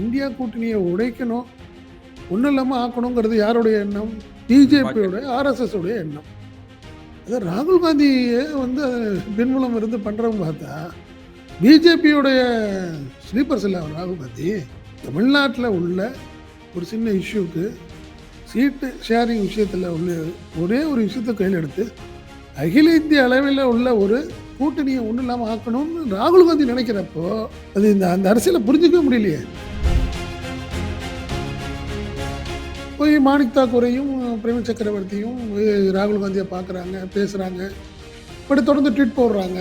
India கூட்டணியை உடைக்கணும். ஒன்றும் இல்லாமல் ஆக்கணுங்கிறது யாருடைய எண்ணம்? பிஜேபியோட ஆர்எஸ்எஸ் உடைய எண்ணம். அது ராகுல் காந்தியை வந்து பின்புலம் இருந்து பண்ணுறவங்க பார்த்தா பிஜேபியோடைய ஸ்லீப்பர்ஸ் இல்லை அவர் ராகுல் காந்தி. தமிழ்நாட்டில் உள்ள ஒரு சின்ன இஷ்யூக்கு சீட்டு ஷேரிங் விஷயத்தில் உள்ள ஒரே ஒரு விஷயத்தை கையில் எடுத்து அகில இந்திய அளவில் உள்ள ஒரு கூட்டணியை ஒன்றும் இல்லாமல் ஆக்கணும்னு ராகுல் காந்தி நினைக்கிறப்போ அது இந்த அந்த அரசியலை புரிஞ்சிக்கவே முடியலையே. போய் மாணிக் தாக்கூரையும் பிரவீன் சக்கரவர்த்தியும் ராகுல் காந்தியை பார்க்குறாங்க பேசுகிறாங்க இப்படி தொடர்ந்து ட்வீட் போடுறாங்க.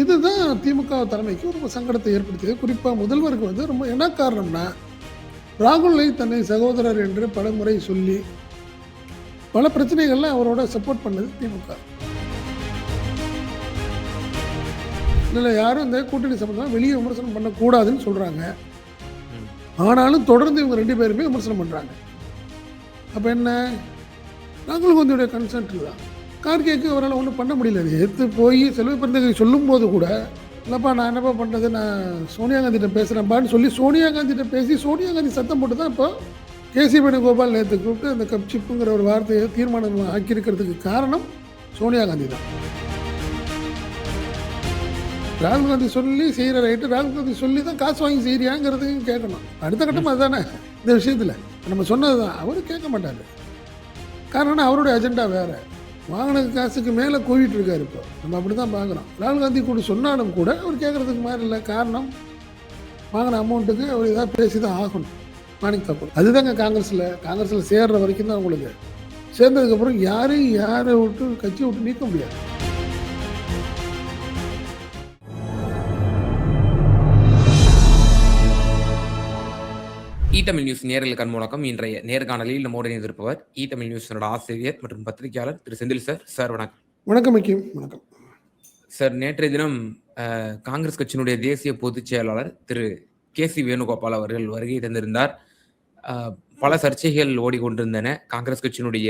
இதுதான் திமுக தலைமைக்கு ரொம்ப சங்கடத்தை ஏற்படுத்தியது. குறிப்பாக முதல்வருக்கு வந்து ரொம்ப என்ன காரணம்னா ராகுலை தன்னை சகோதரர் என்று பலமுறை சொல்லி பல பிரச்சனைகளில் அவரோட சப்போர்ட் பண்ணது திமுக. இல்லை யாரும் இந்த கூட்டணி சம்பந்தமாக வெளியே விமர்சனம் பண்ணக்கூடாதுன்னு சொல்கிறாங்க ஆனாலும் தொடர்ந்து இவங்க ரெண்டு பேருமே விமர்சனம் பண்ணுறாங்க அப்போ என்ன? ராகுல் காந்தியுடைய கன்சென்ட் தான். கார்கேக்கு அவரால் ஒன்றும் பண்ண முடியல. எடுத்து போய் செல்வ பிறந்தகை சொல்லும்போது கூட இல்லைப்பா நான் என்னப்பா பண்ணுறது நான் சோனியா காந்திகிட்ட பேசுகிறேன்ப்பான்னு சொல்லி சோனியா காந்திகிட்ட பேசி சோனியா காந்தி சத்தம் போட்டு தான் இப்போ கேசி வேணுகோபால் நேற்று கூப்பிட்டு அந்த கப் சிப்புங்கிற ஒரு வார்த்தையை தீர்மானம் ஆக்கியிருக்கிறதுக்கு காரணம் சோனியா காந்தி தான். ராகுல் காந்தி சொல்லி செய்கிற ரைட்டு ராகுல் காந்தி சொல்லி தான் காசு வாங்கி செய்கிறியாங்கிறதையும் கேட்கணும். அடுத்த கட்டம் அதுதானே இந்த விஷயத்தில். நம்ம சொன்னது தான் அவரும் கேட்க மாட்டார். காரணம் அவருடைய அஜெண்டா வேறு. வாங்கின காசுக்கு மேலே கூவிட்டு இருக்காரு இப்போ. நம்ம அப்படி தான் பார்க்குறோம். ராகுல் காந்தி கூட சொன்னாலும் கூட அவர் கேட்குறதுக்கு மாதிரி இல்லை. காரணம் வாங்கின அமௌண்ட்டுக்கு அவர் ஏதாவது பேசி தான் ஆகணும். மாணிக் தாக்கூர். அதுதாங்க காங்கிரஸில். காங்கிரஸில் சேர்ற வரைக்கும் தான் உங்களுக்கு சேர்ந்ததுக்கப்புறம் யாரையும் யாரை விட்டு கட்சியை விட்டு நீக்க முடியாது. இ தமிழ் நியூஸ் நேரல் கண்மூலக்கம் இன்றைய நேர்காணலில் நம்மோடு இணைந்திருப்பவர் இ தமிழ் நியூஸனோட ஆசிரியர் மற்றும் பத்திரிகையாளர் திரு செந்தில் சார். சார் வணக்கம். வணக்கம் வணக்கம். சார் நேற்றைய தினம் காங்கிரஸ் கட்சியினுடைய தேசிய பொதுச் செயலாளர் திரு கே சி வேணுகோபால் அவர்கள் வருகை தந்திருந்தார். பல சர்ச்சைகள் ஓடிக்கொண்டிருந்தன. காங்கிரஸ் கட்சியினுடைய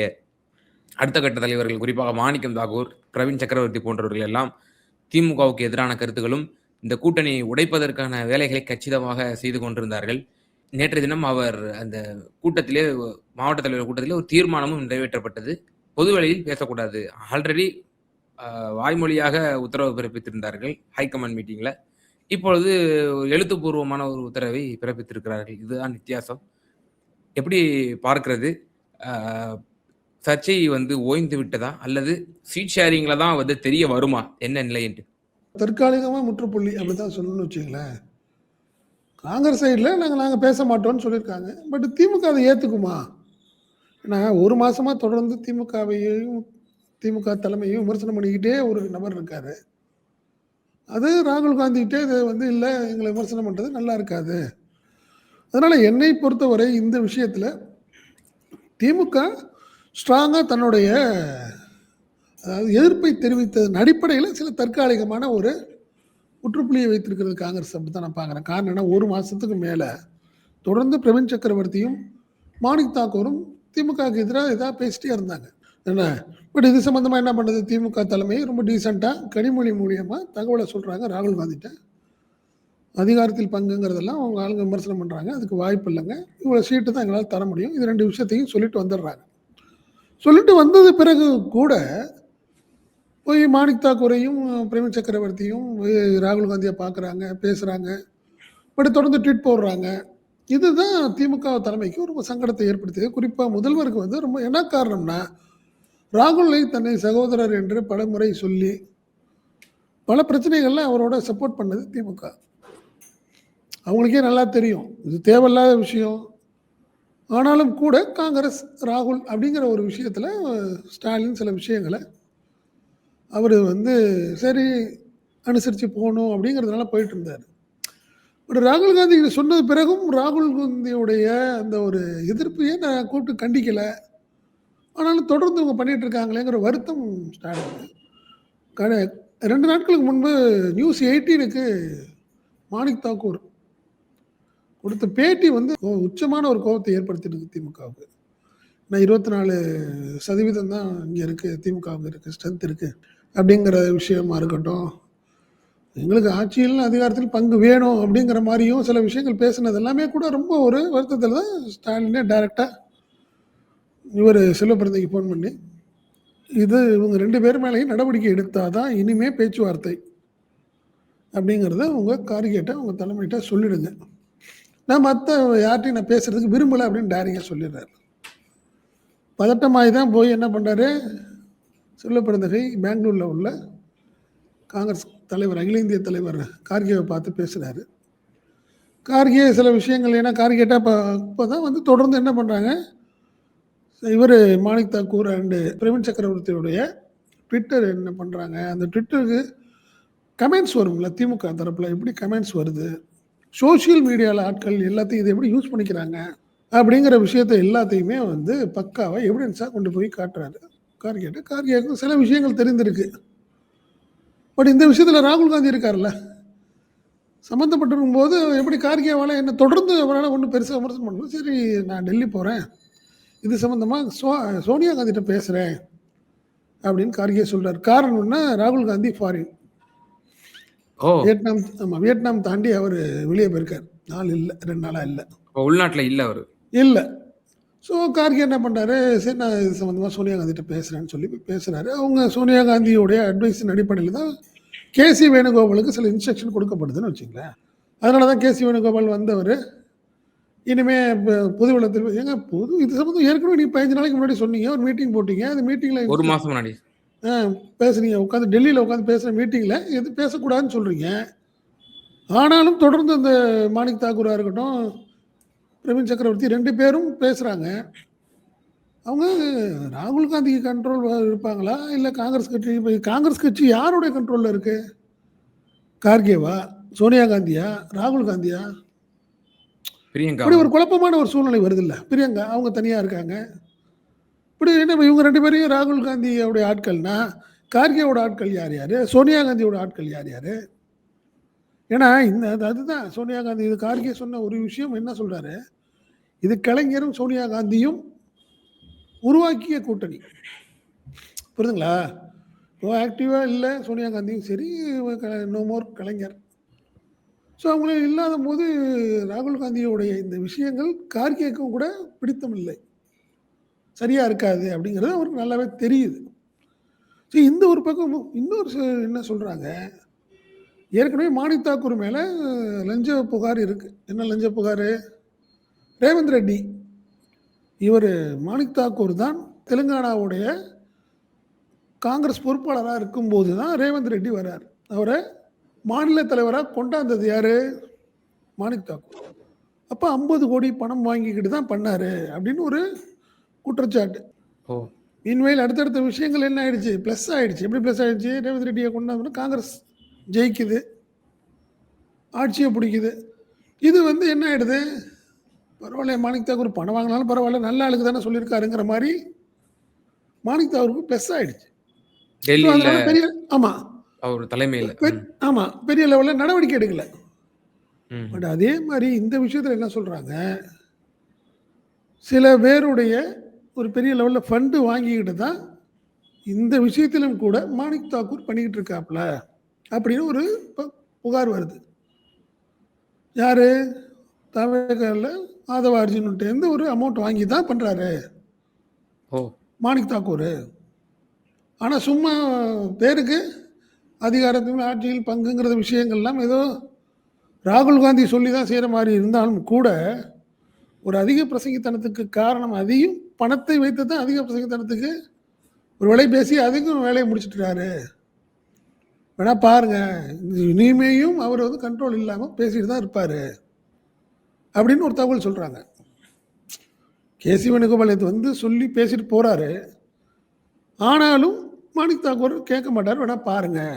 அடுத்த கட்ட தலைவர்கள் குறிப்பாக மாணிக்கம் தாகூர் பிரவீன் சக்கரவர்த்தி போன்றவர்கள் எல்லாம் திமுகவுக்கு எதிரான கருத்துகளும் இந்த கூட்டணியை உடைப்பதற்கான வேலைகளை கச்சிதமாக செய்து கொண்டிருந்தார்கள். நேற்றைய தினம் அவர் அந்த கூட்டத்திலே மாவட்ட தலைவர் கூட்டத்திலே ஒரு தீர்மானமும் நிறைவேற்றப்பட்டது. பொதுவெளியில் பேசக்கூடாது. ஆல்ரெடி வாய்மொழியாக உத்தரவு பிறப்பித்திருந்தார்கள் ஹைகமாண்ட் மீட்டிங்கில் இப்பொழுது எழுத்துப்பூர்வமான ஒரு உத்தரவை பிறப்பித்திருக்கிறார்கள். இதுதான் வித்தியாசம். எப்படி பார்க்கிறது? சர்ச்சை வந்து ஓய்ந்து விட்டதா? அல்லது சீட் ஷேரிங்கில் தான் வந்து தெரிய வருமா? என்ன நிலை என்று? தற்காலிகமாக முற்றுப்புள்ளி அப்படி தான் சொல்லணும்னு வச்சுங்களேன் காங்கிரஸ் சைடில் நாங்கள் நாங்கள் பேச மாட்டோம்னு சொல்லியிருக்காங்க. பட் திமுக அதை ஏற்றுக்குமா நான் ஒரு மாதமாக தொடர்ந்து திமுகவையும் திமுக தலைமையும் விமர்சனம் பண்ணிக்கிட்டே ஒரு நபர் இருக்காரு. அது ராகுல் காந்திகிட்டே இது வந்து இல்லை எங்களை விமர்சனம் பண்ணுறது நல்லா இருக்காது. அதனால் என்னை பொறுத்தவரை இந்த விஷயத்தில் திமுக ஸ்ட்ராங்காக தன்னுடைய அதாவது எதிர்ப்பை தெரிவித்ததன் அடிப்படையில் சில தற்காலிகமான ஒரு முற்றுப்புள்ளியை வைத்திருக்கிறது காங்கிரஸ் அப்படி தான் நான் பார்க்குறேன். காரணம் என்ன ஒரு மாதத்துக்கு மேலே தொடர்ந்து பிரவீன் சக்கரவர்த்தியும் மாணிக் தாக்கூரும் திமுகவுக்கு எதிராக இதாக பேசிட்டே இருந்தாங்க. என்ன? பட் இது சம்மந்தமாக என்ன பண்ணுது திமுக தலைமை ரொம்ப டீசெண்டாக கனிமொழி மூலியமாக தகவலை சொல்கிறாங்க ராகுல் காந்திட்ட. அதிகாரத்தில் பங்குங்கிறதெல்லாம் அவங்க ஆளுங்க விமர்சனம் பண்ணுறாங்க அதுக்கு வாய்ப்பு இல்லைங்க. இவ்வளோ சீட்டு தான் எங்களால் தர முடியும். இது ரெண்டு விஷயத்தையும் சொல்லிட்டு வந்துடுறாங்க. சொல்லிட்டு வந்தது பிறகு கூட போய் மாணிக் தாக்கூரையும் பிரவீன் சக்கரவர்த்தியும் ராகுல் காந்தியை பார்க்குறாங்க பேசுகிறாங்க இப்படி தொடர்ந்து ட்வீட் போடுறாங்க. இதுதான் திமுக தலைமைக்கு ரொம்ப சங்கடத்தை ஏற்படுத்தியது. குறிப்பாக முதல்வருக்கு வந்து ரொம்ப என்ன காரணம்னா ராகுலை தன்னை சகோதரர் என்று பல முறை சொல்லி பல பிரச்சனைகளில் அவரோட சப்போர்ட் பண்ணது திமுக. அவங்களுக்கே நல்லா தெரியும். இது தேவையில்லாத விஷயம். ஆனாலும் கூட காங்கிரஸ் ராகுல் அப்படிங்கிற ஒரு விஷயத்தில் ஸ்டாலின் சில விஷயங்களை அவர் வந்து சரி அனுசரித்து போகணும் அப்படிங்கிறதுனால போயிட்டு இருந்தார். பட் ராகுல் காந்தி சொன்னது பிறகும் ராகுல் காந்தியுடைய அந்த ஒரு எதிர்ப்பையே நான் கூப்பிட்டு கண்டிக்கலை? ஆனாலும் தொடர்ந்து இவங்க பண்ணிகிட்டு இருக்காங்களேங்கிற வருத்தம் ஸ்டார்ட் ஆகுது. கடை ரெண்டு நாட்களுக்கு முன்பு நியூஸ் எயிட்டீனுக்கு மாணிக் தாக்கூர் கொடுத்த பேட்டி வந்து கோ- உச்சமான ஒரு கோபத்தை ஏற்படுத்தியிருக்கு திமுகவுக்கு. நான் இருபத்தி நாலு சதவீதம் தான் இங்கே இருக்குது திமுகவுக்கு இருக்குது ஸ்ட்ரென்த் இருக்குது அப்படிங்கிற விஷயமா இருக்கட்டும். எங்களுக்கு ஆட்சியில் அதிகாரத்தில் பங்கு வேணும் அப்படிங்கிற மாதிரியும் சில விஷயங்கள் பேசுனது எல்லாமே கூட ரொம்ப ஒரு வருத்தத்தில் தான் ஸ்டாலினே டைரெக்டாக இவர் செல்வப்பிரந்தைக்கு ஃபோன் பண்ணி இது இவங்க ரெண்டு பேர் மேலேயும் நடவடிக்கை எடுத்தால் தான் இனிமே பேச்சுவார்த்தை அப்படிங்கிறத உங்கள் காரிகேட்டை உங்கள் தலைமையிட்ட சொல்லிடுங்க. நான் மற்ற யார்ட்டையும் நான் பேசுகிறதுக்கு விரும்பலை அப்படின்னு டேரிங்காக சொல்லிடுறாரு. பதட்டமாகி தான் போய் என்ன பண்ணுறாரு செல்வப்பிரந்தகை பெங்களூரில் உள்ள காங்கிரஸ் தலைவர் அகில இந்திய தலைவர் கார்கேவை பார்த்து பேசுகிறாரு கார்கே சில விஷயங்கள் ஏன்னா கார்கேட்டா இப்போ இப்போ தான் வந்து தொடர்ந்து என்ன பண்ணுறாங்க இவர் மாணிக் தாக்கூர் அண்டு பிரவீன் சக்கரவர்த்தியுடைய ட்விட்டர் என்ன பண்ணுறாங்க அந்த ட்விட்டருக்கு கமெண்ட்ஸ் வரும்ல திமுக தரப்பில் எப்படி கமெண்ட்ஸ் வருது சோஷியல் மீடியாவில் ஆட்கள் எல்லாத்தையும் இதை எப்படி யூஸ் பண்ணிக்கிறாங்க அப்படிங்கிற விஷயத்த எல்லாத்தையுமே வந்து பக்காவாக எவிடன்ஸாக கொண்டு போய் காட்டுறாரு. கார்கேட்டு கார்கேக்கு சில விஷயங்கள் தெரிந்திருக்கு. பட் இந்த விஷயத்தில் ராகுல் காந்தி இருக்கார்ல சம்மந்தப்பட்டிருக்கும் போது எப்படி கார்கேவால் என்ன தொடர்ந்து அவரால் ஒன்றும் பெருசாக விமர்சனம் பண்ணணும் சரி நான் டெல்லி போகிறேன் இது சம்மந்தமாக சோ சோனியா காந்திகிட்ட பேசுகிறேன் அப்படின்னு கார்கே சொல்கிறார் காரணம்னா ராகுல் காந்தி ஃபாரின் வியட்நாம் ஆமாம் வியட்நாம் தாண்டி அவர் வெளியே போயிருக்கார். நாள் இல்லை ரெண்டு நாளாக இல்லை. உள்நாட்டுல இல்ல அவரு. இல்லை. ஸோ கார்கே என்ன பண்ணுறாரு சரி நான் இது சம்மந்தமாக சோனியா காந்திகிட்ட பேசுகிறேன்னு சொல்லி பேசுகிறாரு அவங்க சோனியா காந்தியோடைய அட்வைஸின் அடிப்படையில் தான் கேசி வேணுகோபாலுக்கு சில இன்ஸ்ட்ரக்ஷன் கொடுக்கப்படுதுன்னு வச்சுங்களேன். அதனால தான் கேசி வேணுகோபால் வந்தவர். இனிமே இப்போ புது வெள்ளத்தில் ஏங்க புது இது சம்மந்தம் ஏற்கனவே நீ பதினஞ்சு நாளைக்கு முன்னாடி சொன்னீங்க. ஒரு மீட்டிங் போட்டீங்க. அந்த ஒரு மீட்டிங்கில் மாசம் முன்னாடி. பேசுனீங்க. உட்காந்து டெல்லியில் உட்காந்து பேசுகிற மீட்டிங்கில் எது பேசக்கூடாதுன்னு சொல்கிறீங்க ஆனாலும் தொடர்ந்து அந்த மாணிக் தாக்கூராக இருக்கட்டும் பிரவீன் சக்கரவர்த்தி ரெண்டு பேரும் பேசுகிறாங்க அவங்க ராகுல் காந்திக்கு கண்ட்ரோல் இருப்பாங்களா? இல்லை காங்கிரஸ் கட்சி இப்போ காங்கிரஸ் கட்சி யாருடைய கண்ட்ரோலில் இருக்கு? கார்கேவா? சோனியா காந்தியா? ராகுல் காந்தியா? பிரியங்கா. இப்படி ஒரு குழப்பமான ஒரு சூழ்நிலை வருது இல்லை பிரியங்கா அவங்க தனியாக இருக்காங்க. இப்படி என்ன இப்ப இவங்க ரெண்டு பேரையும் ராகுல் காந்தியோடைய ஆட்கள்னா கார்கேவோட ஆட்கள் யார் யார்? சோனியா காந்தியோட ஆட்கள் யார் யார்? ஏன்னா இந்த அது- அதுதான். சோனியா காந்தி இது கார்கே சொன்ன ஒரு விஷயம் என்ன சொல்றாரு? இது கலைஞரும் சோனியா காந்தியும் உருவாக்கிய கூட்டணி. புரியுதுங்களா? இப்போ ஆக்டிவாக இல்லை சோனியா காந்தியும் சரி நோ மோர் கலைஞர். ஸோ அவங்களும் இல்லாத போது ராகுல் காந்தியோடைய இந்த விஷயங்கள் கார்கேக்கும் கூட பிடித்தமில்லை. சரியாக இருக்காது அப்படிங்கிறது அவருக்கு நல்லாவே தெரியுது. ஸோ இந்த ஒரு பக்கம் இன்னொரு என்ன சொல்கிறாங்க ஏற்கனவே மாணிக் தாக்கூர் மேலே லஞ்ச புகார் இருக்குது என்ன லஞ்ச புகார்? ரேவந்த் ரெட்டி. இவர் மாணிக் தாக்கூர் தான் தெலுங்கானாவுடைய காங்கிரஸ் பொறுப்பாளராக இருக்கும்போது தான் ரேவந்த் ரெட்டி வரார். அவரை மாநில தலைவராக கொண்டாந்தது யாரு? மாணிக் தாக்கூர். அப்போ ஐம்பது கோடி பணம் வாங்கிக்கிட்டு தான் பண்ணாரு அப்படின்னு ஒரு குற்றச்சாட்டு. ஓ. மீன்வெயில் அடுத்தடுத்த விஷயங்கள் என்ன ஆயிடுச்சு? ப்ளஸ் ஆயிடுச்சு. எப்படி ப்ளஸ் ஆயிடுச்சு? ரேவந்த் ரெட்டியை கொண்டாந்து காங்கிரஸ் ஜெயிக்குது. ஆட்சியை பிடிக்குது. இது வந்து என்ன ஆயிடுது? பரவாயில்ல மாணிக் தாக்கூர் பணம் வாங்கினாலும் பரவாயில்ல நல்ல ஆளுக்கு தானே சொல்லியிருக்காருங்கிற மாதிரி மாணிக் தாக்கூருக்கு ப்ளஸ் ஆயிடுச்சு பெரிய ஆமா. அவர் தலைமையில. ஆமா பெரிய லெவலில் நடவடிக்கை எடுக்கல. பட் அதே மாதிரி இந்த விஷயத்தில் என்ன சொல்கிறாங்க சில பேருடைய ஒரு பெரிய லெவலில் ஃபண்டு வாங்கிக்கிட்டு தான் இந்த விஷயத்திலும் கூட மாணிக் தாக்கூர் பண்ணிக்கிட்டு இருக்காப்ல அப்படின்னு ஒரு புகார் வருது. யார்? தமிழகத்தில் ஆதவ அர்ஜுன்கிட்டேருந்து ஒரு அமௌண்ட் வாங்கி தான் பண்ணுறாரு ஓ. மாணிக் தாக்கூர். ஆனால் சும்மா பேருக்கு அதிகாரத்தில் ஆட்சியில் பங்குங்கிறது விஷயங்கள்லாம் ஏதோ ராகுல் காந்தி சொல்லி தான் செய்கிற மாதிரி இருந்தாலும் கூட ஒரு அதிக பிரசங்கித்தனத்துக்கு காரணம் அதையும் பணத்தை வைத்து தான் அதிக பிரசங்கித்தனத்துக்கு ஒரு விலை பேசி அதுக்கும் வேலையை முடிச்சிட்டுறாரு. வேணா பாருங்க இனிமேயும் அவர் வந்து கண்ட்ரோல் இல்லாமல் பேசிட்டு தான் இருப்பார். அப்படின்னு ஒரு தகவல் சொல்கிறாங்க கேசி வேணுகோபால் இது வந்து சொல்லி பேசிட்டு போறாரு. ஆனாலும் மாணிக் தாக்கூர் கேட்க மாட்டார் வேணா பாருங்க.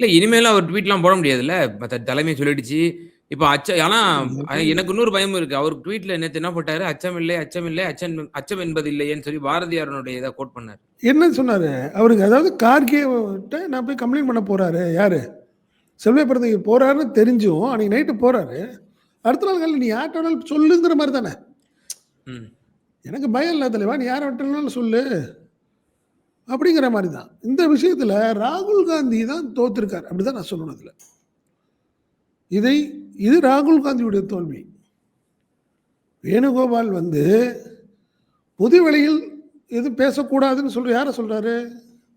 இல்ல இனிமேலும் அவர் ட்வீட்லாம் போட முடியாதுல்ல? மத்த தலைமை சொல்லிடுச்சு. இப்போ அச்ச ஆனா அஹ் எனக்கு இன்னொரு பயமும் இருக்கு. அவர் ட்வீட்ல நேத்து என்ன போட்டாரு? அச்சம் இல்லை அச்சம் இல்லை அச்சம் அச்சம் என்பது இல்லையேன்னு சொல்லி பாரதியாரனுடைய இதை கோட் பண்ணாரு. என்ன சொன்னாரு? அவருக்கு அதாவது கார்கேட்ட நான் போய் கம்ப்ளைண்ட் பண்ண போறாரு. யாரு? செல்வ பிறந்தக்கு போறாருன்னு தெரிஞ்சும் அன்னைக்கு நைட்டு போறாரு. அடுத்த நாள் காலையில் நீ வேணாலும் சொல்லுங்கிற மாதிரி தானே? எனக்கு பயம் இல்லை தலைவா நீ யாரை விட்டாலும் சொல்லு. அப்படிங்கிற மாதிரி தான். இந்த விஷயத்துல ராகுல் காந்தி தான் தோத்துருக்கார். அப்படிதான் நான் சொல்லணும் அதுல. இதை இது ராகுல் காந்தியுடைய தோல்வி. வேணுகோபால் வந்து பொது வெளியில் எதுவும் பேசக்கூடாதுன்னு சொல்லி யாரை சொல்றாரு?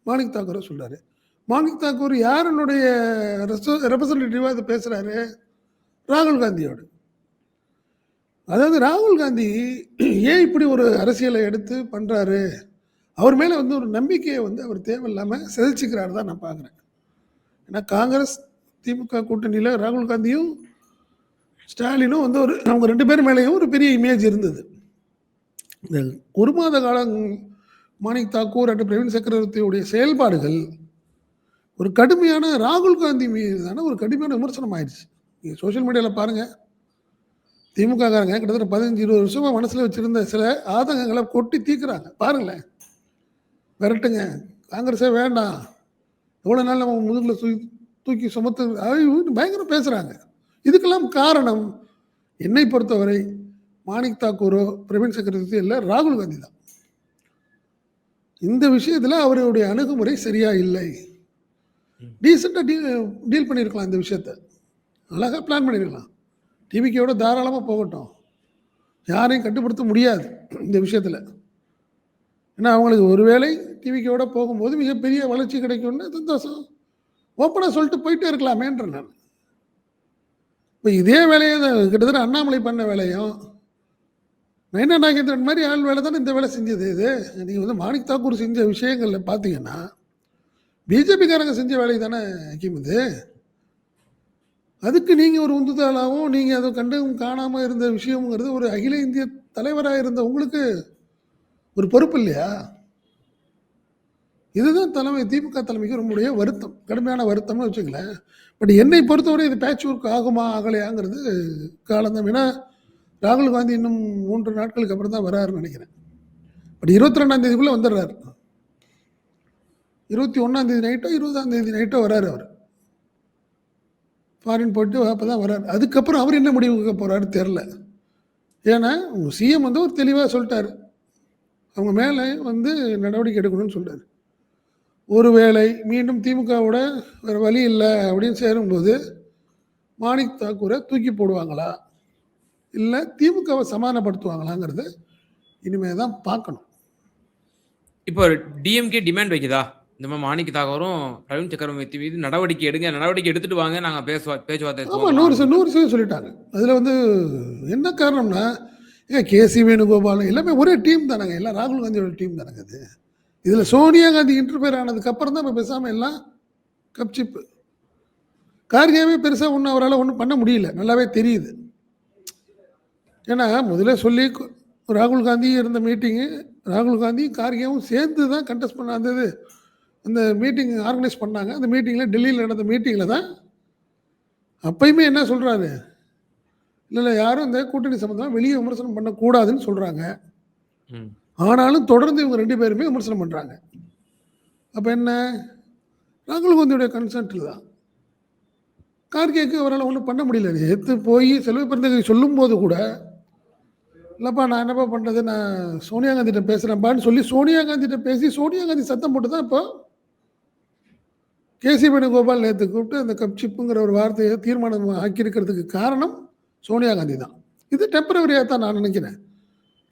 மாணிக் தாக்கூரை சொல்றாரு. மாணிக் தாக்கூர் யாருனுடைய ரெப்ரசன்டேட்டிவாக இது பேசுறாரு? ராகுல் காந்தியோடு. அதாவது ராகுல் காந்தி ஏன் இப்படி ஒரு அரசியலை எடுத்து பண்ணுறாரு அவர் மேலே வந்து ஒரு நம்பிக்கையை வந்து அவர் தேவையில்லாமல் சிதைச்சிக்கிறாரு தான் நான் பார்க்குறேன் ஏன்னா காங்கிரஸ் திமுக கூட்டணியில் ராகுல் காந்தியும் ஸ்டாலினும் வந்து ஒரு அவங்க ரெண்டு பேர் மேலேயும் ஒரு பெரிய இமேஜ் இருந்தது. இந்த ஒரு மாத காலம் மாணிக் தாக்கூர் அண்ட் பிரவீன் சக்கரவர்த்தியுடைய செயல்பாடுகள் ஒரு கடுமையான ராகுல் காந்தி மீதான ஒரு கடுமையான விமர்சனம் ஆயிடுச்சு. நீங்கள் சோஷியல் மீடியாவில் பாருங்கள் திமுககாரங்க கிட்டத்தட்ட பதினஞ்சு இருபது வருஷமாக மனசில் வச்சுருந்த சில ஆதங்கங்களை கொட்டி தீக்குறாங்க. பாருங்களேன். விரட்டுங்க. காங்கிரஸே வேண்டாம். எவ்வளோ நாள் நம்ம முதுகில் தூக்கி தூக்கி சுமத்து பயங்கரம் பேசுகிறாங்க இதுக்கெல்லாம் காரணம் என்னை பொறுத்தவரை மாணிக் தாக்கூரோ பிரவீன் சக்கரவர்த்தி இல்லை ராகுல் காந்தி தான். இந்த விஷயத்தில் அவருடைய அணுகுமுறை சரியா இல்லை. டீசெண்டாக டீல் டீல் பண்ணியிருக்கலாம் இந்த விஷயத்த. அழகாக பிளான் பண்ணியிருக்கலாம் டிவிக்கோட தாராளமாக போகட்டும். யாரையும் கட்டுப்படுத்த முடியாது இந்த விஷயத்தில். ஏன்னா அவங்களுக்கு ஒருவேளை டிவிக்கோட போகும்போது மிகப்பெரிய வளர்ச்சி கிடைக்கும்னு சந்தோஷம். ஓப்பனாக சொல்லிட்டு போயிட்டே இருக்கலாமேன்ற நான். இப்போ இதே வேலையை கிட்டத்தட்ட அண்ணாமலை பண்ண வேலையும் நயனா நாகேந்திரன் மாதிரி ஆள் வேலை தானே இந்த வேலை செஞ்சது இது. நீங்கள் வந்து மாணிக் தாக்கூர் செஞ்ச விஷயங்களில் பார்த்தீங்கன்னா பிஜேபிக்காரங்க செஞ்ச வேலை தானே ஹக்கீம் இது அதுக்கு நீங்கள் ஒரு உந்துதலாகவும் நீங்கள் அதை கண்டும் காணாமல் இருந்த விஷயங்கிறது ஒரு அகில இந்திய தலைவராக இருந்த உங்களுக்கு ஒரு பொறுப்பு இல்லையா? இதுதான் தலைமை திமுக தலைமைக்கு ரொம்படைய வருத்தம் கடுமையான வருத்தம்னு வச்சுக்கலேன் பட் என்னை பொறுத்தவரை இது பேட்ச் ஒர்க் ஆகுமா ஆகலையாங்கிறது காலந்தான் ஏன்னா ராகுல் காந்தி இன்னும் மூன்று நாட்களுக்கு அப்புறம் தான் வராருன்னு நினைக்கிறேன். பட் இருபத்தி ரெண்டாம் தேதிக்குள்ளே வந்துடுறாரு. இருபத்தி ஒன்றாம் தேதி நைட்டோ இருபதாம் தேதி நைட்டோ வராரு அவர். ஃபாரின் போயிட்டு அப்போ தான் வரார் அதுக்கப்புறம் அவர் என்ன முடிவுக்கு போகிறாரு தெரில ஏன்னா உங்கள் சிஎம் வந்து ஒரு தெளிவாக சொல்லிட்டார். அவங்க மேலே வந்து நடவடிக்கை எடுக்கணும்னு சொல்றாரு. ஒருவேளை மீண்டும் திமுகவோட வேறு வழி இல்லை அப்படின்னு சேரும்போது மாணிக் தாக்கூரை தூக்கி போடுவாங்களா? இல்லை திமுகவை சமாதானப்படுத்துவாங்களாங்கிறத இனிமேல் தான் பார்க்கணும். இப்போ டிஎம்கே டிமாண்ட் வைக்குதா? இந்த மாதிரி மாணிக்க தாகவரும் பிரவீன் சக்கரவர்த்தி மீது நடவடிக்கை எடுங்க நடவடிக்கை எடுத்துட்டு வாங்க நாங்க பேசுவா பேச்சுவார்த்தை ஆமாம் நூறு நூறு சதவீதம் சொல்லிட்டாங்க. அதில் வந்து என்ன காரணம்னா ஏன் கேசி வேணுகோபால் எல்லாமே ஒரே டீம் தானங்க. எல்லாம் ராகுல் காந்தியோட டீம் தானங்க அது. இதில் சோனியா காந்தி இன்டர்ஃபியர் ஆனதுக்கு அப்புறம் தான் இப்போ பேசாமல் எல்லாம் கப்சிப்பு கார்கேவே பெருசாக ஒன்றும் அவரால் ஒன்றும் பண்ண முடியல. நல்லாவே தெரியுது. ஏன்னா முதல்ல சொல்லி ராகுல் காந்தி இருந்த மீட்டிங்கு ராகுல் காந்தி கார்கேவும் சேர்ந்து தான் கண்டெஸ்ட் பண்ண இது அந்த மீட்டிங் ஆர்கனைஸ் பண்ணாங்க. அந்த மீட்டிங்கில் டெல்லியில் நடந்த மீட்டிங்கில் தான் அப்பயுமே என்ன சொல்கிறாரு இல்லை இல்லை யாரும் இந்த கூட்டணி சம்மந்தமாக வெளியே விமர்சனம் பண்ணக்கூடாதுன்னு சொல்கிறாங்க. ஆனாலும் தொடர்ந்து இவங்க ரெண்டு பேருமே விமர்சனம் பண்ணுறாங்க அப்போ என்ன? ராகுல் காந்தியுடைய கன்சென்ட்டில் தான். கார்கேக்கு அவரால் ஒன்றும் பண்ண முடியல. நேற்று போய் செல்வ பிறந்தகை சொல்லும்போது கூட இல்லைப்பா நான் என்னப்பா பண்ணுறது நான் சோனியா காந்திகிட்ட பேசுகிறேன்ப்பான்னு சொல்லி சோனியா காந்திகிட்ட பேசி சோனியா காந்தி சத்தம் போட்டு தான் இப்போ கேசி வேணுகோபால் நேற்று கூப்பிட்டு அந்த கப்சிப்புங்கிற ஒரு வார்த்தையை தீர்மானம் ஆக்கியிருக்கிறதுக்கு காரணம் சோனியா காந்தி தான். இது டெம்பரவரியாக தான் நான் நினைக்கிறேன்.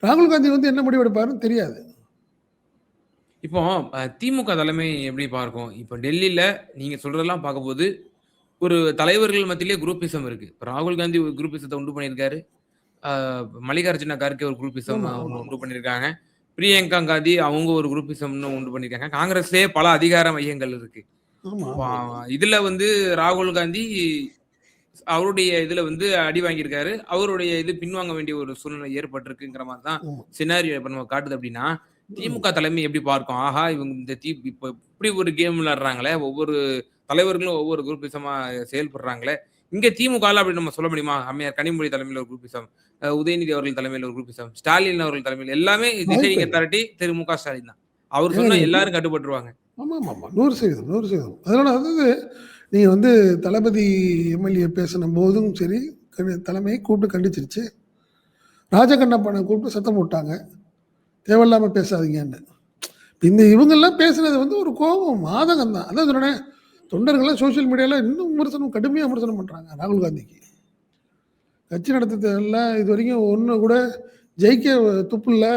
ராகுல் காந்தி வந்து என்ன முடிவு எடுப்பாருன்னு தெரியாது. இப்போ திமுக தலைமை எப்படி பார்க்கும்? இப்போ டெல்லியில நீங்க சொல்றதெல்லாம் பார்க்கும்போது ஒரு தலைவர்கள் மத்தியிலே குரூப்பிசம் இருக்கு. இப்ப ராகுல் காந்தி ஒரு குரூப்பிசத்தை உண்டு பண்ணியிருக்காரு. மல்லிகார்ஜுன கார்கே ஒரு குரூப்பிசம். உண்டு பண்ணியிருக்காங்க. பிரியங்கா காந்தி அவங்க ஒரு குரூப்பிசம்னு உண்டு பண்ணியிருக்காங்க. காங்கிரஸ்லயே பல அதிகார மையங்கள் இருக்கு. ஆமாம் வா- இதுல வந்து ராகுல் காந்தி அவருடைய இதுல வந்து அடி வாங்கியிருக்காரு. அவருடைய இது பின்வாங்க வேண்டிய ஒரு சூழ்நிலை ஏற்பட்டிருக்குங்கிற மாதிரி தான். சினாரியோ இப்ப நம்ம காட்டுது அப்படின்னா திமுக தலைமை எப்படி பார்க்கும்? ஆஹா இவங்க இந்த தீ இப்ப இப்படி ஒரு கேம் விளையாடுறாங்களே ஒவ்வொரு தலைவர்களும் ஒவ்வொரு குரூப்பிசமா செயல்படுறாங்களே. இங்க திமுக அப்படி நம்ம சொல்ல முடியுமா? அம்மையார் கனிமொழி தலைமையில ஒரு குரூப்பிசம் அஹ் உதயநிதி அவர்கள் தலைமையில ஒரு குரூப்பிசம் ஸ்டாலின் அவர்கள் தலைமையில் எல்லாமே திசைங்க திரட்டி திரு மு க ஸ்டாலின் தான். அவர் சொன்னா எல்லாரும் கட்டுப்பட்டுருவாங்க. ஆமாம் ஆமாம் ஆமாம் நூறு சதவீதம் நூறு சதவீதம். அதனால் அதாவது நீங்கள் வந்து தளபதி எம்எல்ஏ பேசின போதும் சரி தலைமையை கூப்பிட்டு கண்டிச்சிருச்சு. ராஜகண்ணப்பனை கூப்பிட்டு சத்தம் போட்டாங்க. தேவையில்லாமல் பேசாதீங்கன்னு. இந்த இவங்கெல்லாம் பேசுனது வந்து ஒரு கோபம் ஆதங்கம் தான். அதான் சொன்னேன் தொண்டர்கள்லாம் சோஷியல் மீடியாவில் இன்னும் விமர்சனம் கடுமையாக விமர்சனம் பண்ணுறாங்க ராகுல் காந்திக்கு. கட்சி நடத்ததெல்லாம் இது வரைக்கும் ஒன்று கூட ஜெயிக்க துப்பு இல்லை.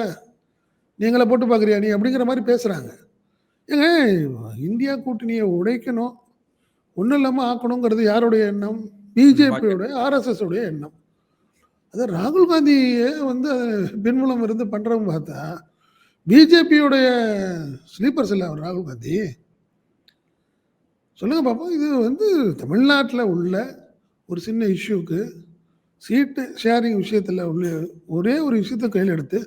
நீங்களே போட்டு பார்க்குறியா நீ? அப்படிங்கிற மாதிரி பேசுகிறாங்க ஏங்க இந்தியா கூட்டணியை உடைக்கணும். ஒன்றும் இல்லாமல் ஆக்கணுங்கிறது யாருடைய எண்ணம்? பிஜேபியோட ஆர்எஸ்எஸ் உடைய எண்ணம். அது ராகுல் காந்தியே வந்து பின்புலம் இருந்து பண்ணுறவங்க பார்த்தா பிஜேபியோடைய ஸ்லீப்பர்ஸ் இல்லை அவர் ராகுல் காந்தி. சொல்லுங்க பாப்போம் இது வந்து தமிழ்நாட்டில் உள்ள ஒரு சின்ன இஷ்யூக்கு சீட்டு ஷேரிங் விஷயத்தில் உள்ள ஒரே ஒரு விஷயத்தை கையில் எடுத்து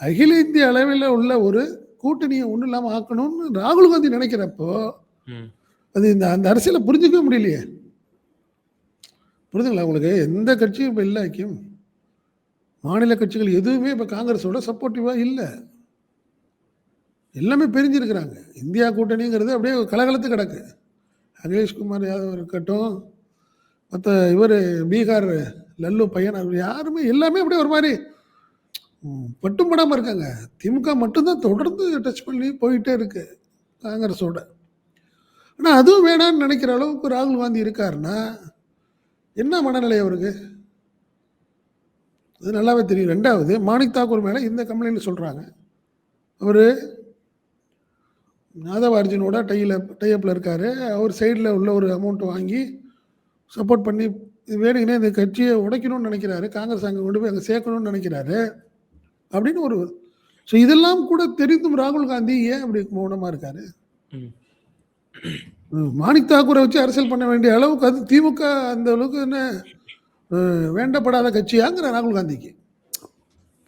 அகில இந்திய அளவில் உள்ள ஒரு கூட்டணியை ஒன்றும் இல்லாமல் ஆக்கணும்னு ராகுல் காந்தி நினைக்கிறப்போ. அது இந்த அந்த அரசியலை புரிஞ்சுக்கவே முடியலையே. புரிதுங்களா உங்களுக்கு? எந்த கட்சியும் இப்போ இல்லை ஐக்கியம். மாநில கட்சிகள் எதுவுமே இப்போ காங்கிரஸோட சப்போர்ட்டிவாக இல்லை. எல்லாமே பிரிஞ்சிருக்கிறாங்க. இந்தியா கூட்டணிங்கிறது அப்படியே கலகலத்து கிடக்கு. அகிலேஷ்குமார் யாதவ் இருக்கட்டும் மற்ற இவர் பீகார் லல்லு பையன் அவர் யாருமே எல்லாமே அப்படியே ஒரு மாதிரி பட்டும் படாமல் இருக்காங்க. திமுக மட்டும்தான் தொடர்ந்து டச் பண்ணி போயிட்டே இருக்கு காங்கிரஸோட. ஆனால் அதுவும் வேணாம்னு நினைக்கிற அளவுக்கு ராகுல் காந்தி இருக்காருன்னா என்ன மனநிலை அவருக்கு? அது நல்லாவே தெரியும். ரெண்டாவது மாணிக் தாக்கூர் மேலே இந்த கம்ப்ளைண்ட் சொல்கிறாங்க அவர் யாதவ் அர்ஜுனோட டையில் டைப்பில் இருக்கார். அவர் சைடில் உள்ள ஒரு அமௌண்ட் வாங்கி சப்போர்ட் பண்ணி இது வேணுங்கன்னே இந்த கட்சியை உடைக்கணும்னு நினைக்கிறாரு. காங்கிரஸ் அங்கே கொண்டு போய் அங்கே சேர்க்கணும்னு நினைக்கிறாரு. அப்படின்னு ஒரு ஸோ இதெல்லாம் கூட தெரிந்தும் ராகுல் காந்தி ஏன் அப்படி மௌனமாக இருக்காரு? மாணிக் தாக்கூரை வச்சு அரசியல் பண்ண வேண்டிய அளவுக்கு அது திமுக அந்த அளவுக்கு என்ன வேண்டப்படாத கட்சியாங்கிற ராகுல் காந்திக்கு.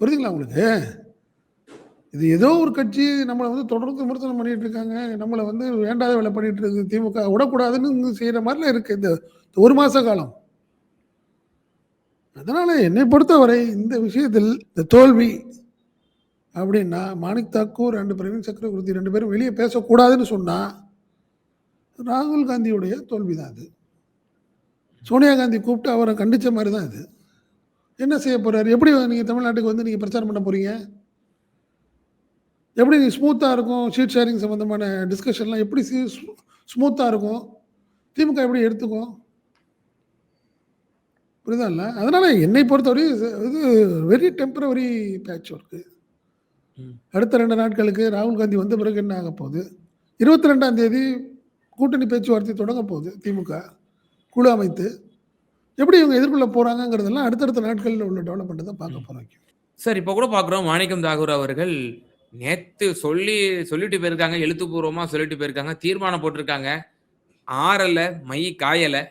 புரியுதுங்களா உங்களுக்கு? இது ஏதோ ஒரு கட்சி நம்மளை வந்து தொடர்ந்து விமர்சனம் பண்ணிட்டு இருக்காங்க. நம்மளை வந்து வேண்டாத வேலை பண்ணிட்டு இருக்கு. திமுக விடக்கூடாதுன்னு செய்யற மாதிரிலாம் இருக்கு. இந்த ஒரு மாச காலம். அதனால் என்னை பொறுத்தவரை இந்த விஷயத்தில் இந்த தோல்வி அப்படின்னா மாணிக் தாக்கூர் ரெண்டு பிரவீன் சக்கரவர்த்தி ரெண்டு பேரும் வெளியே பேசக்கூடாதுன்னு சொன்னால் ராகுல் காந்தியுடைய தோல்வி தான் அது. சோனியா காந்தி கூப்பிட்டு அவரை கண்டித்த மாதிரி தான் இது என்ன செய்ய போகிறார் எப்படி நீங்கள் தமிழ்நாட்டுக்கு வந்து நீங்கள் பிரச்சாரம் பண்ண போகிறீங்க எப்படி ஸ்மூத்தாக இருக்கும்? ஷீட் ஷேரிங் சம்மந்தமான டிஸ்கஷன்லாம் எப்படி ஸ்மூத்தாக இருக்கும்? திமுக எப்படி எடுத்துக்கும்? புரியுதா இல்லை. அதனால என்னை பொறுத்தவரை இது- வெரி டெம்பரவரி பேட்ச் ஒர்க்கு. அடுத்த ரெண்டு நாட்களுக்கு ராகுல் காந்தி வந்த பிறகு என்ன ஆக போகுது? இருபத்தி ரெண்டாம் தேதி கூட்டணி பேச்சுவார்த்தை தொடங்க போகுது திமுக. குழு அமைத்து. எப்படி இவங்க எதிர்கொள்ள போறாங்கங்கிறதெல்லாம் அடுத்தடுத்த நாட்களில் உள்ள டெவலப்மெண்ட் தான் பார்க்க போறோம் சார் இப்போ கூட பார்க்குறோம் மாணிக்கம் தாகூர் அவர்கள் நேத்து சொல்லி சொல்லிட்டு போயிருக்காங்க எழுத்துப்பூர்வமா சொல்லிட்டு போயிருக்காங்க தீர்மானம் போட்டிருக்காங்க. ஆறல மை காயல.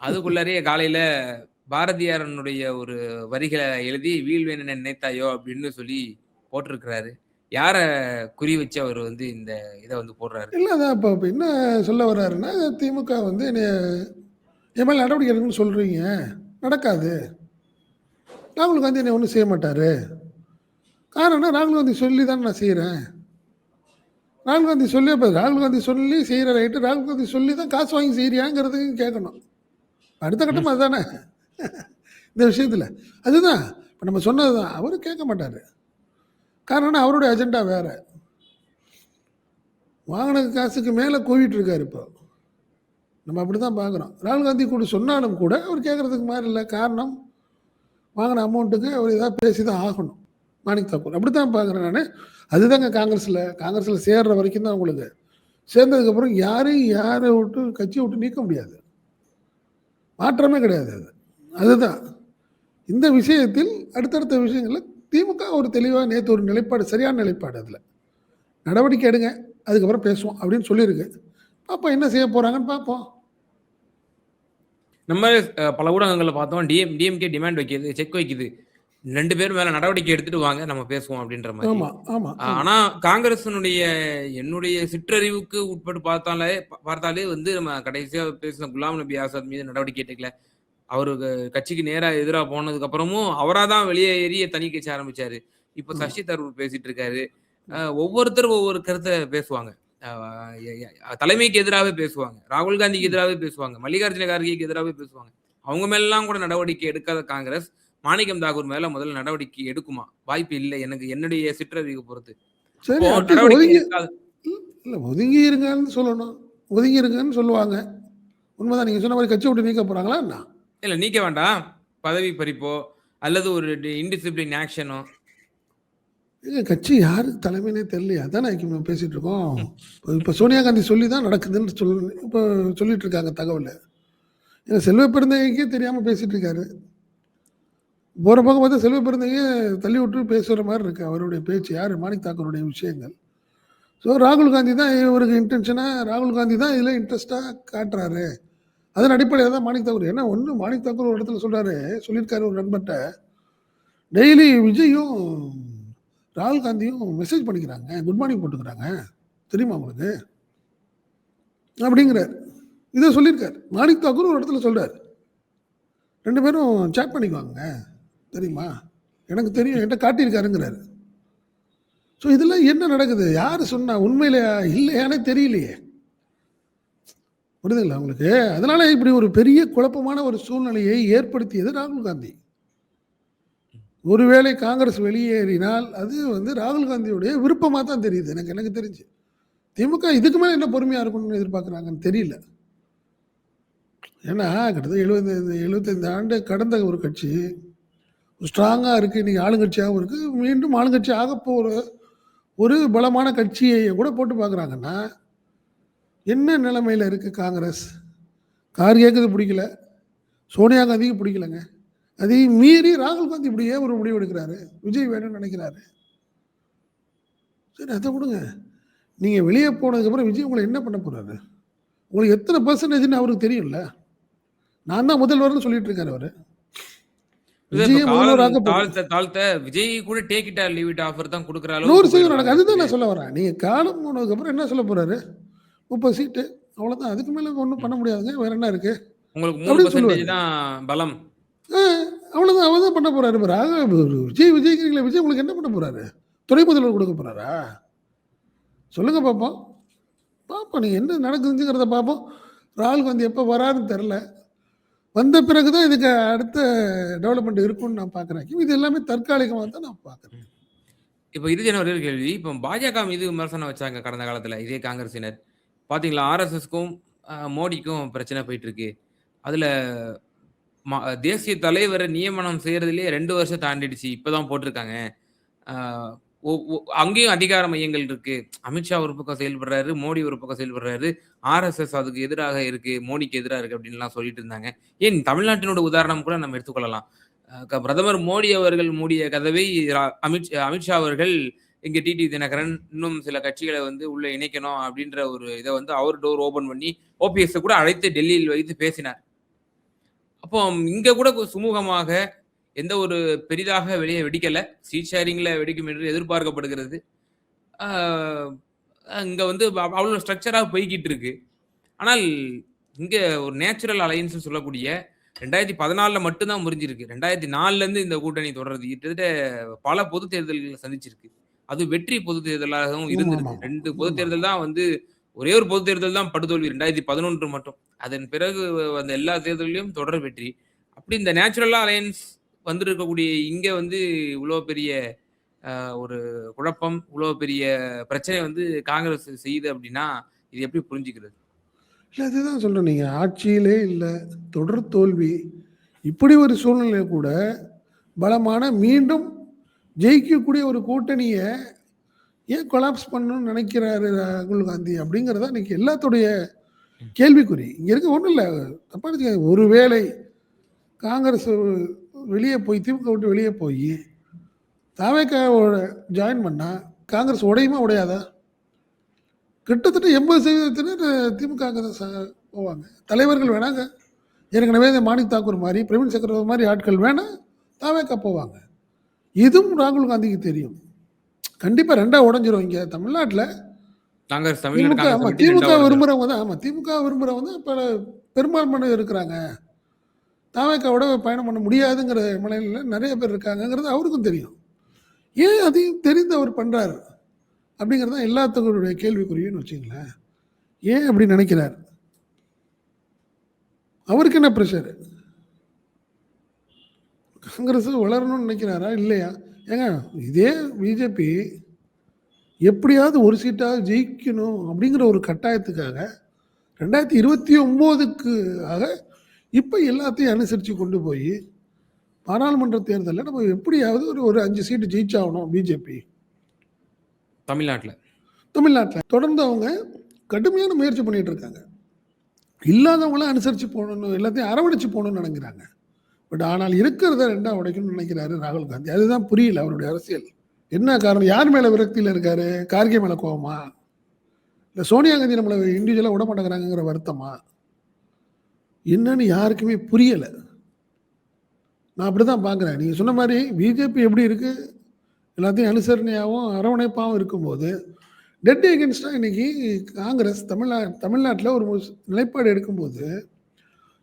அதுக்குள்ளாரே காலையில பாரதியாரனுடைய ஒரு வரிகளை எழுதி வீழ்வேன் நினைத்தாயோ? அப்படின்னு சொல்லி போட்டிருக்கிறாரு. யார குறி வச்சு அவர் வந்து இந்த இதை வந்து போடுறாரு? இல்லை அதான் இப்போ இப்போ என்ன சொல்ல வர்றாருன்னா திமுக வந்து என்னைய என் மேலே நடவடிக்கை எடுக்கணும்னு சொல்கிறீங்க நடக்காது. ராகுல் காந்தி என்னை ஒன்றும் செய்ய மாட்டார். காரணம் ராகுல் காந்தி சொல்லி தான் நான் செய்கிறேன் ராகுல் காந்தி சொல்லி இப்போ ராகுல் காந்தி சொல்லி செய்கிற ரைட்டு ராகுல் காந்தி சொல்லி தான் காசு வாங்கி செய்கிறியாங்கிறதையும் கேட்கணும். அடுத்த கட்டம் அதுதானே இந்த விஷயத்தில். அதுதான் இப்போ நம்ம சொன்னது தான் அவர் கேட்க மாட்டார். காரணம் அவருடைய அஜெண்டா வேறு. வாங்கின காசுக்கு மேலே கூவிட்டுருக்காரு இப்போ. நம்ம அப்படி தான் பார்க்குறோம். ராகுல் காந்தி கூட சொன்னாலும் கூட அவர் கேட்குறதுக்கு மாதிரி இல்லை. காரணம் வாங்கின அமௌண்ட்டுக்கு அவர் ஏதாவது பேசி தான் ஆகணும். மாணிக் தாக்கூர். அப்படி தான் பார்க்குறேன் நான். அதுதாங்க காங்கிரஸில். காங்கிரஸில் சேர்ற வரைக்கும் தான் உங்களுக்கு. சேர்ந்ததுக்கப்புறம் யாரையும் யாரை விட்டு கட்சியை விட்டு நீக்க முடியாது. மாற்றமே கிடையாது அது. அதுதான். இந்த விஷயத்தில் அடுத்தடுத்த விஷயங்களில் திமுக ஒரு தெளிவாக நேற்று ஒரு நிலைப்பாடு சரியான நிலைப்பாடு அதில். நடவடிக்கை எடுங்க அதுக்கப்புறம் பேசுவோம் அப்படின்னு சொல்லியிருக்கு. பார்ப்போம் என்ன செய்ய போகிறாங்கன்னு பார்ப்போம் நம்ம பல ஊடகங்கள்ல பார்த்தோம் டிஎம் டிஎம்கே டிமாண்ட் வைக்கிது செக் வைக்குது ரெண்டு பேரும் மேல நடவடிக்கை எடுத்துட்டு வாங்க நம்ம பேசுவோம் அப்படின்ற மாதிரி. ஆனா காங்கிரசினுடைய என்னுடைய சிற்றறிவுக்கு உட்பட்டு பார்த்தாலே பார்த்தாலே வந்து நம்ம கடைசியா பேசின குலாம் நபி ஆசாத் மீது நடவடிக்கை எடுக்கல. அவருக்கு கட்சிக்கு நேரா எதிரா போனதுக்கு அப்புறமும் அவரா தான் வெளியே ஏறிய தனி கட்சி ஆரம்பிச்சாரு. இப்ப. சசி தரூர் பேசிட்டு இருக்காரு ஒவ்வொருத்தரும் ஒவ்வொரு கருத்தை பேசுவாங்க. தலைமைக்கு எதிராகவே பேசுவாங்க. ராகுல் காந்திக்கு எதிராகவே பேசுவாங்க. மல்லிகார்ஜுன கார்கேக்கு எதிராகவே பேசுவாங்க. அவங்க மேலாம் கூட நடவடிக்கை எடுக்காத காங்கிரஸ் மாணிக்கம் தாகூர் மேல முதல்ல நடவடிக்கை எடுக்குமா? வாய்ப்பு இல்லை. எனக்கு என்னுடைய சிற்றறிவு பொறுத்து. ஒதுங்கி இல்லை ஒதுங்கி இருங்கன்னு சொல்லணும். ஒதுங்கிருங்கன்னு சொல்லுவாங்க. உண்மைதான் நீங்கள் சொன்ன மாதிரி கட்சி விட்டு நீக்க போகிறாங்களா என்ன? இல்ல நீக்க வேண்டாம். பதவி பறிப்போ அல்லது ஒரு இன்டிசிப்ளின் ஆக்ஷனோ ஏங்க கட்சி யாருக்கு தலைமையினே தெரியலையா. அதானே இப்போ பேசிகிட்டு இருக்கோம். இப்போ சோனியா காந்தி சொல்லி தான் நடக்குதுன்னு சொல் இப்போ சொல்லிட்டு இருக்காங்க தகவல். ஏன்னா செல்வ பெருந்தகைக்கே தெரியாமல் பேசிகிட்டு இருக்காரு. போகிற பக்கம் பார்த்தா செல்வ பெருந்தகையே தள்ளி விட்டு பேசுகிற மாதிரி இருக்கு. அவருடைய பேச்சு யார்? மாணிக் தாக்கருடைய விஷயங்கள். ஸோ ராகுல் காந்தி தான் இவருக்கு இன்டென்ஷனாக ராகுல் காந்தி தான் இதில் இன்ட்ரெஸ்ட்டாக காட்டுறாரு. அதன் அடிப்படையில் தான் மாணிக் தாக்கூர் ஏன்னா ஒன்று மாணிக் தாக்கூர் ஒரு இடத்துல சொல்கிறாரு சொல்லியிருக்காரு ஒரு நண்பர்கிட்ட. டெய்லி விஜயும் ராகுல் காந்தியும் மெசேஜ் பண்ணிக்கிறாங்க குட் மார்னிங் போட்டுக்கிறாங்க. தெரியுமா உங்களுக்கு? அப்படிங்கிறார். இதை சொல்லியிருக்கார். மாணிக் தாக்கூர் ஒரு இடத்துல சொல்கிறார் ரெண்டு பேரும் சேட் பண்ணிக்குவாங்க. தெரியுமா? எனக்கு தெரியும் என்கிட்ட காட்டியிருக்காருங்கிறாரு. ஸோ இதெல்லாம் என்ன நடக்குது? யார் சொன்னா உண்மையிலேயா இல்லையானே தெரியலையே. புரியுதுங்களா உங்களுக்கு? அதனால இப்படி ஒரு பெரிய குழப்பமான ஒரு சூழ்நிலையை ஏற்படுத்தியது ராகுல் காந்தி. ஒருவேளை காங்கிரஸ் வெளியேறினால் அது வந்து ராகுல் காந்தியுடைய விருப்பமாக தான் தெரியுது எனக்கு எனக்கு தெரிஞ்சு. திமுக இதுக்கு மேலே என்ன பொறுமையாக இருக்கணும்னு எதிர்பார்க்குறாங்கன்னு தெரியல. ஏன்னா கிட்டத்தட்ட எழுபத்தைந்து எழுபத்தைந்து ஆண்டு கடந்த ஒரு கட்சி. ஸ்ட்ராங்காக இருக்குது இன்றைக்கி ஆளுங்கட்சியாகவும் இருக்குது மீண்டும் ஆளுங்கட்சி ஆக போகிற ஒரு பலமான கட்சியை கூட போட்டு பார்க்குறாங்கன்னா என்ன நிலைமையில் இருக்குது காங்கிரஸ்? கார்கேக்கு இது பிடிக்கல. சோனியா காந்திக்கு பிடிக்கலங்க. அதையும் மீறி ராகுல் காந்தி இப்படியே ஒரு முடிவு எடுக்கிறாரு. விஜய் வேணும்னு நினைக்கிறாரு. சரி அதை விடுங்க நீங்கள் வெளியே போனதுக்கப்புறம் விஜய் உங்களை என்ன பண்ண போறாரு? உங்களுக்கு எத்தனை பர்சன்டேஜ்னு அவருக்கு தெரியும்ல? நான் தான் முதல்வர்னு சொல்லிட்டு இருக்காரு அவரு. விஜயை கூட take it or leave it offer தான் கொடுக்குற நூறு சதவீதம் நடக்கும் அதுதான். நான் சொல்ல வரேன். நீங்கள் காலம் போனதுக்கப்புறம் என்ன சொல்ல போறாரு? முப்பது சீட்டு அவ்வளோதான் அதுக்கு மேலே ஒன்றும் பண்ண முடியாதுங்க. வேற என்ன இருக்கு? உங்களுக்கு. தான் பலம். ஆ, அவ்வளவுதான். அவன் தான் பண்ண போறாரு. பாரு. ஆக, விஜய் விஜய்ங்கிறீங்களா விஜய் உங்களுக்கு என்ன பண்ண போறாரு? துணை முதல்வர் கொடுக்க போறாரா? சொல்லுங்க பாப்போம். பார்ப்போம் நீங்க என்ன நடக்குதுங்கிறத பார்ப்போம் ராகுல் காந்தி எப்போ வராருன்னு தெரில வந்த பிறகு தான் இதுக்கு அடுத்த டெவலப்மெண்ட் இருக்கும்னு நான் பார்க்குறேன் இது எல்லாமே தற்காலிகமாக தான் நான் பார்க்குறேன் இப்போ இது ஜனவரி ஒரு கேள்வி? இப்போ பாஜக மீது விமர்சனம் வச்சாங்க கடந்த காலத்துல இதே காங்கிரசினர். பார்த்தீங்களா ஆர்எஸ்எஸ்க்கும் மோடிக்கும் பிரச்சனை போயிட்டு இருக்கு அதுல ம- தேசிய தலைவரை நியமனம் செய்யறதுலயே ரெண்டு வருஷம் தாண்டிடுச்சு இப்பதான் போட்டிருக்காங்க. ஒ- அங்கேயும் அதிகார மையங்கள் இருக்கு. அமித்ஷா ஒரு பக்கம் செயல்படுறாரு மோடி ஒரு பக்கம் செயல்படுறாரு. ஆர்எஸ்எஸ் அதுக்கு எதிராக இருக்கு மோடிக்கு எதிராக இருக்கு அப்படின்லாம் சொல்லிட்டு இருந்தாங்க. ஏன் தமிழ்நாட்டினோட உதாரணம் கூட நம்ம எடுத்துக்கொள்ளலாம். க- பிரதமர் மோடி அவர்கள் மூடிய கதவை அமித் அமித்ஷா அவர்கள் இங்க டிடி தினகரன் இன்னும் சில கட்சிகளை வந்து உள்ள இணைக்கணும் அப்படின்ற ஒரு இதை வந்து அவர் டோர் ஓபன் பண்ணி ஓபிஎஸ் கூட அழைத்து டெல்லியில் வைத்து பேசினார். அப்போ இங்க கூட சுமூகமாக எந்த ஒரு பெரிதாக வெளியே வெடிக்கல. சீட் ஷேரிங்ல வெடிக்கும் என்று எதிர்பார்க்கப்படுகிறது. இங்கே இங்க வந்து அவ்- அவ்வளவு ஸ்ட்ரக்சரா போய்கிட்டு இருக்கு. ஆனால் இங்க ஒரு நேச்சுரல் அலையன்ஸ் சொல்லக்கூடிய ரெண்டாயிரத்தி பதினாலில் மட்டும்தான் முறிஞ்சிருக்கு. ரெண்டாயிரத்தி நாலுல இருந்து இந்த கூட்டணி தொடர்றது கிட்டத்தட்ட பல பொது தேர்தல்களை சந்திச்சிருக்கு. அது வெற்றி பொது தேர்தலாகவும் இருந்திருக்கு. ரெண்டு பொது. தேர்தல் தான் வந்து ஒரே ஒரு பொது தேர்தல் தான் படுதோல்வி ரெண்டாயிரத்தி பதினொன்று மட்டும். அதன் பிறகு வந்த எல்லா தேர்தலிலும் தொடர் வெற்றி. அப்படி இந்த நேச்சுரலா அலையன்ஸ் வந்திருக்கக்கூடிய இங்க வந்து இவ்வளோ பெரிய ஒரு குழப்பம் இவ்வளோ பெரிய பிரச்சனை வந்து காங்கிரஸ் செய்யுது அப்படின்னா இது எப்படி புரிஞ்சுக்கிறது? இல்லை அதுதான் சொல்கிறேன் நீங்கள் ஆட்சியிலே இல்லை தொடர் தோல்வி. இப்படி ஒரு சூழ்நிலை கூட பலமான மீண்டும் ஜெயிக்கக்கூடிய ஒரு கூட்டணியை ஏன் கொலாப்ஸ் பண்ணணும்னு நினைக்கிறாரு ராகுல் காந்தி அப்படிங்கிறத இன்னைக்கு எல்லாத்துடைய கேள்விக்குறி. இங்கே இருக்க ஒன்றும் இல்லை. தப்பாக ஒருவேளை காங்கிரஸ் வெளியே போய் திமுக விட்டு வெளியே போய் தாவேக்காவோட ஜாயின் பண்ணால் காங்கிரஸ் உடையுமா உடையாதா? கிட்டத்தட்ட எண்பது சதவீதத்தினர் திமுக போவாங்க. தலைவர்கள் வேணாங்க. ஏற்கனவே இந்த மாணிக் தாக்கூர் மாதிரி பிரவீன் சக்கரவர்த்தி மாதிரி ஆட்கள் வேணாம் தாவேக்கா போவாங்க. இதுவும் ராகுல் காந்திக்கு தெரியும். கண்டிப்பாக ரெண்டாக உடஞ்சிரும் இங்கே தமிழ்நாட்டில். திமுக திமுக ரெண்டாவது விரும்புகிறவங்க தான் ஆமாம் திமுக விரும்புகிறவங்க தான் இப்போ பெரும்பான்மையான இருக்கிறாங்க. தாவேக்காவோட பயணம் பண்ண முடியாதுங்கிற மலையில் நிறைய பேர் இருக்காங்கங்கிறது அவருக்கும் தெரியும். ஏன் அதையும் தெரிந்து அவர் பண்ணுறாரு அப்படிங்கிறது தான் எல்லாத்துக்குடைய கேள்விக்குறியுன்னு வச்சுங்களேன் ஏன் அப்படி நினைக்கிறார்? அவருக்கு என்ன ப்ரெஷர் காங்கிரஸ் வளரணும்னு நினைக்கிறாரா? இல்லையா? ஏங்க இதே பிஜேபி எப்படியாவது ஒரு சீட்டாவது ஜெயிக்கணும் அப்படிங்கிற ஒரு கட்டாயத்துக்காக ரெண்டாயிரத்தி இருபத்தி ஒம்போதுக்கு ஆக இப்போ எல்லாத்தையும் அனுசரித்து கொண்டு போய் பாராளுமன்ற தேர்தலில் நம்ம எப்படியாவது ஒரு ஒரு அஞ்சு சீட்டு ஜெயிச்சாகணும் பிஜேபி தமிழ்நாட்டுல. தமிழ்நாட்டில். தொடர்ந்து அவங்க கடுமையான முயற்சி பண்ணிட்டு இருக்காங்க. இல்லாதவங்கள அனுசரித்து போகணும் எல்லாத்தையும் அரவணைச்சு போகணும்னு நினைக்கிறாங்க. பட் ஆனால் இருக்கிறத ரெண்டா உடைக்கணும்னு நினைக்கிறாரு ராகுல் காந்தி. அதுதான் புரியல அவருடைய அரசியல். என்ன காரணம்? யார் மேலே விரக்தியில் இருக்காரு? கார்கே மேலே கோவமா? இல்லை சோனியா காந்தி நம்மளை இண்டிவிஜுவலாக விட மாட்டேங்கிறாங்கிற வருத்தமா? என்னன்னு யாருக்குமே புரியலை. நான் அப்படி தான் பார்க்குறேன் நீங்கள் சொன்ன மாதிரி பிஜேபி எப்படி இருக்குது எல்லாத்தையும் அனுசரணையாகவும் அரவணைப்பாகவும் இருக்கும்போது டெட் எகென்ஸ்டாக இன்னைக்கு காங்கிரஸ் தமிழ்நா தமிழ்நாட்டில் ஒரு நிலைப்பாடு எடுக்கும்போது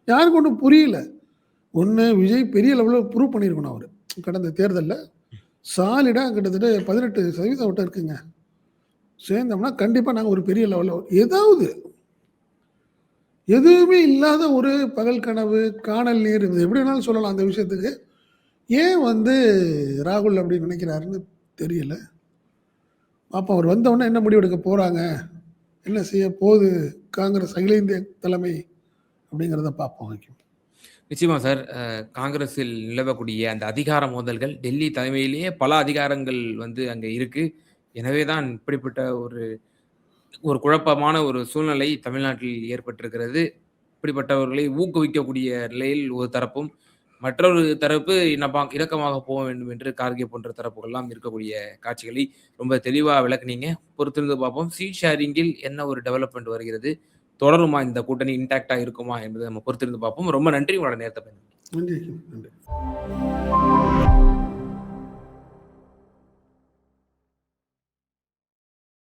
யாருக்கும் ஒன்றும் புரியல. ஒன்று விஜய் பெரிய லெவலில் ப்ரூவ் பண்ணியிருக்கணும் அவர். கடந்த தேர்தலில் சாலிடாக கிட்டத்தட்ட பதினெட்டு சதவீதம் விட்ட இருக்குங்க. சேர்ந்தோம்னா கண்டிப்பாக நாங்கள் ஒரு பெரிய லெவலில் ஏதாவது எதுவுமே இல்லாத ஒரு பகல் கனவு காணல் நீர் இது எப்படி வேணாலும் சொல்லலாம் அந்த விஷயத்துக்கு. ஏன் வந்து ராகுல் அப்படி நினைக்கிறாருன்னு தெரியல. அப்போ அவர் வந்தவொடனே என்ன முடிவெடுக்க போகிறாங்க என்ன செய்ய போகுது? காங்கிரஸ் அகில இந்திய தலைமை அப்படிங்கிறத பார்ப்போம். வைக்கும் நிச்சயமா சார். காங்கிரஸில் நிலவக்கூடிய அந்த அதிகார மோதல்கள் டெல்லி தலைமையிலேயே பல அதிகாரங்கள் வந்து அங்கே இருக்கு. எனவே தான் இப்படிப்பட்ட ஒரு ஒரு குழப்பமான ஒரு சூழ்நிலை தமிழ்நாட்டில் ஏற்பட்டிருக்கிறது. இப்படிப்பட்டவர்களை ஊக்குவிக்கக்கூடிய நிலையில் ஒரு தரப்பும், மற்றொரு தரப்பு என்னப்பா இணக்கமாக போக வேண்டும் என்று கார்கே போன்ற தரப்புகள்லாம் இருக்கக்கூடிய காட்சிகளை ரொம்ப தெளிவாக விளக்குனீங்க. பொறுத்திருந்து பார்ப்போம். சீட் ஷேரிங்கில் என்ன ஒரு டெவலப்மெண்ட் வருகிறது? தொடருமா? இந்த கூட்டணி இன்டாக்ட்டா இருக்குமா? என்பதை நம்ம பொறுத்திருந்து பார்ப்போம். ரொம்ப நன்றி. உங்களோட நேரத்தை பயன்படுத்தி. நன்றி. நன்றி.